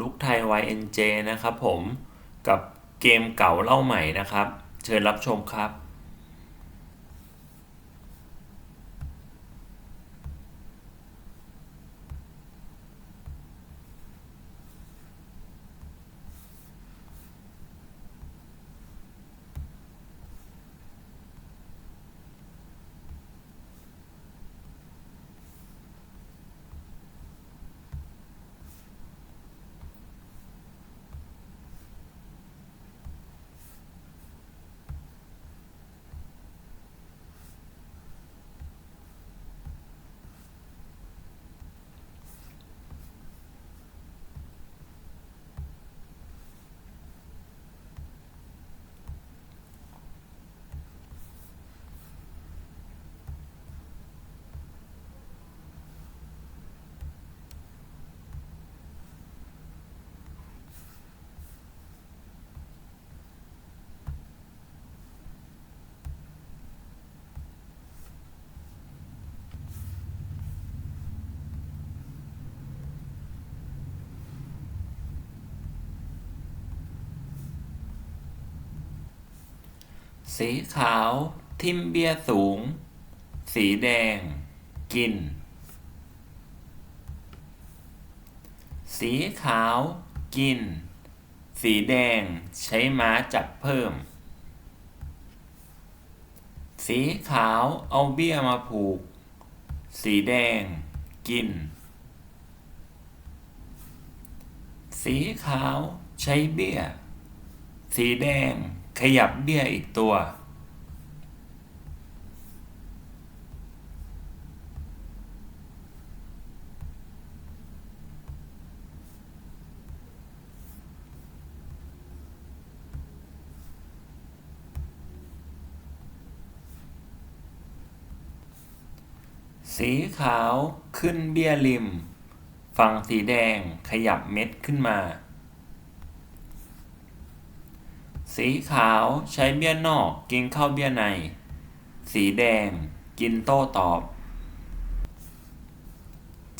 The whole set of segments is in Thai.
ลุกไทย YNJ นะครับผมกับเกมเก่าเล่าใหม่นะครับ เชิญรับชมครับ สีขาว ทิมเบียสูง สีแดง กิน สีขาว กิน สีแดง ใช้ม้าจับเพิ่ม สีขาวเอาเบี้ยมาผูก สีแดง กิน สีขาวใช้เบี้ย สีแดง ขยับเบี้ยอีกตัว สีขาวขึ้นเบี้ยริม ฝั่งสีแดงขยับเม็ดขึ้นมา สีขาวใช้เบี้ยนอกกินข้าวเบี้ยใน สีแดงกินโต้ตอบ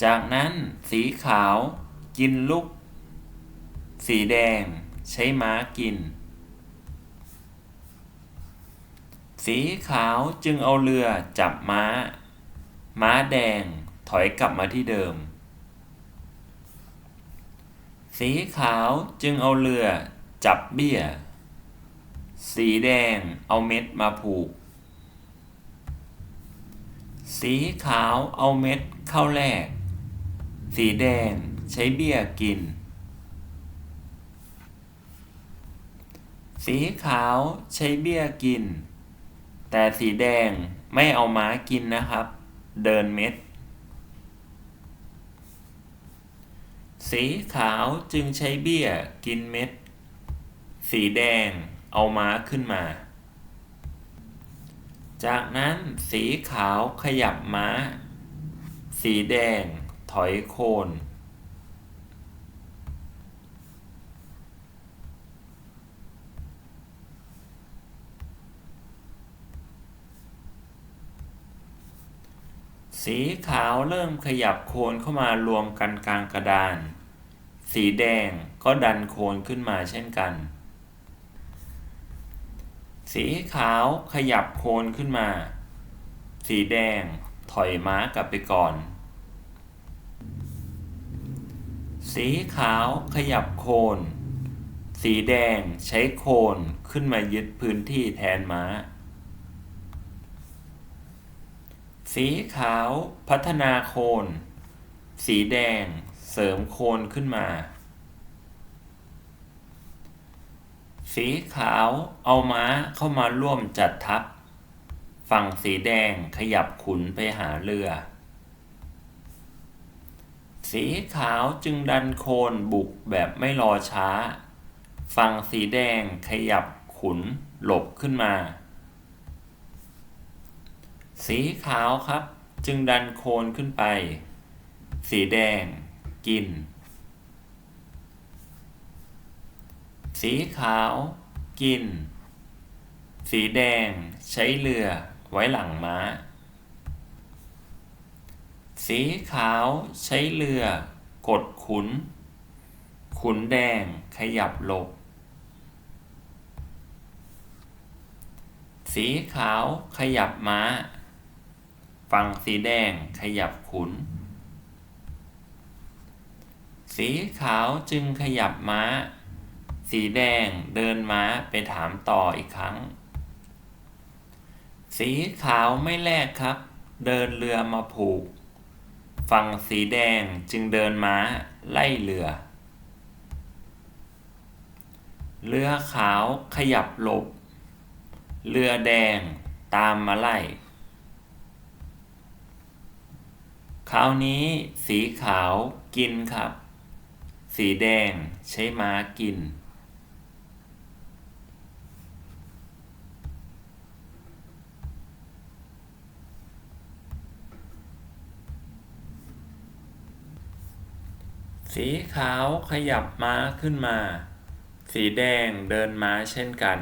จากนั้นสีขาวกินลุกสีแดงใช้ม้ากิน สีขาวจึงเอาเรือจับม้า ม้าแดงถอยกลับมาที่เดิม สีขาวจึงเอาเรือจับเบี้ย สีแดงเอาเม็ดมาผูก สีขาวเอาเม็ดเข้าแลกสีแดงใช้เบี้ยกิน สีขาวใช้เบี้ยกิน แต่สีแดงไม่เอาม้ากินนะครับ เดินเม็ด สีขาวจึงใช้เบี้ยกินเม็ด สีแดง เอาม้าขึ้นมา จากนั้นสีขาวขยับม้า สีแดงถอยโคน สีขาวเริ่มขยับโคนเข้ามารวมกันกลางกระดาน สีแดงก็ดันโคนขึ้นมาเช่นกัน สีขาวขยับโคนขึ้นมา สีแดงถอยม้ากลับไปก่อน สีขาวขยับโคน สีแดงใช้โคนขึ้นมายึดพื้นที่แทนม้า สีขาวพัฒนาโคน สีแดงเสริมโคนขึ้นมา สีขาวเอาม้าเข้ามาร่วมจัดทัพ ฝั่งสีแดงขยับขุนไปหาเรือ สีขาวจึงดันโคนบุกแบบไม่รอช้า ฝั่งสีแดงขยับขุนหลบขึ้นมา สีขาวครับจึงดันโคนขึ้นไป สีแดงกิน สีขาว กิน สีแดง ใช้เรือไว้หลังม้า สีขาวใช้เรือ กดขุน ขุนแดงขยับหลบ สีขาวขยับม้า ฝั่งสีแดงขยับขุน สีขาวจึงขยับม้า สีแดงเดินม้าไปถามต่ออีกครั้ง สีขาวไม่แลกครับ เดินเรือมาผูก ฝั่งสีแดงจึงเดินม้าไล่เรือ เรือขาวขยับหลบ เรือแดงตามมาไล่ คราวนี้สีขาวกินครับ สีแดงใช้ม้ากิน สีขาวขยับม้าขึ้นมา สีแดงเดินม้าเช่นกัน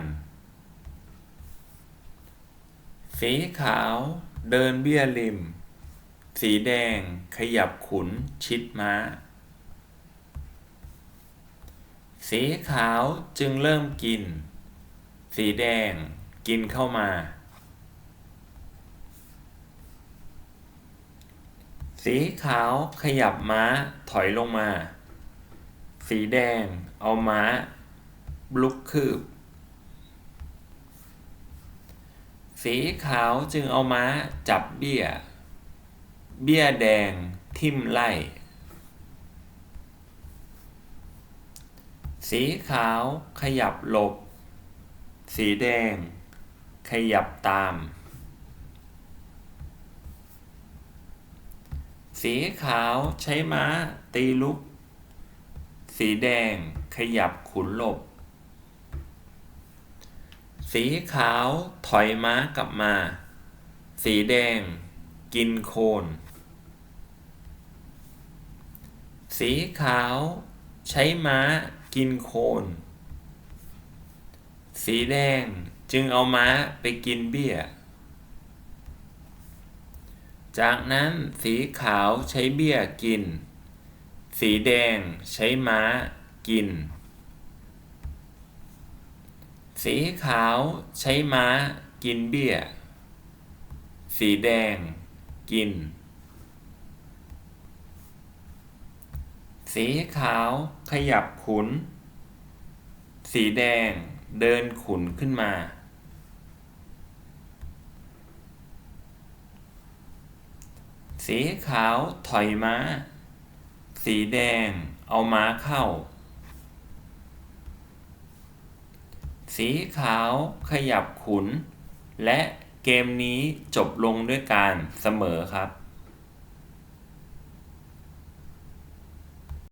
สีขาวเดินเบี้ยริม สีแดงขยับขุนชิดม้า สีขาวจึงเริ่มกิน สีแดงกินเข้ามา สีขาวขยับม้าถอยลงมา สีแดงเอาม้าลุกคืบ สีขาวจึงเอาม้าจับเบี้ย เบี้ยแดงทิ่มไล่ สีขาวขยับหลบ สีแดงขยับตาม สีขาวใช้ม้า ตีลุก สีแดงขยับขุนหลบ สีขาวถอยม้ากลับมา สีแดงกินโคน สีขาวใช้ม้ากินโคน สีแดงจึงเอาม้าไปกินเบี้ย จากนั้นสีขาวใช้เบี้ยกิน สีแดงใช้ม้ากิน สีขาวใช้ม้ากินเบี้ย สีแดงกิน สีขาวขยับขุน สีแดงเดินขุนขึ้นมา สีขาวถอยม้า สีแดงเอาม้าเข้า สีขาวขยับขุน และเกมนี้จบลงด้วยการเสมอครับ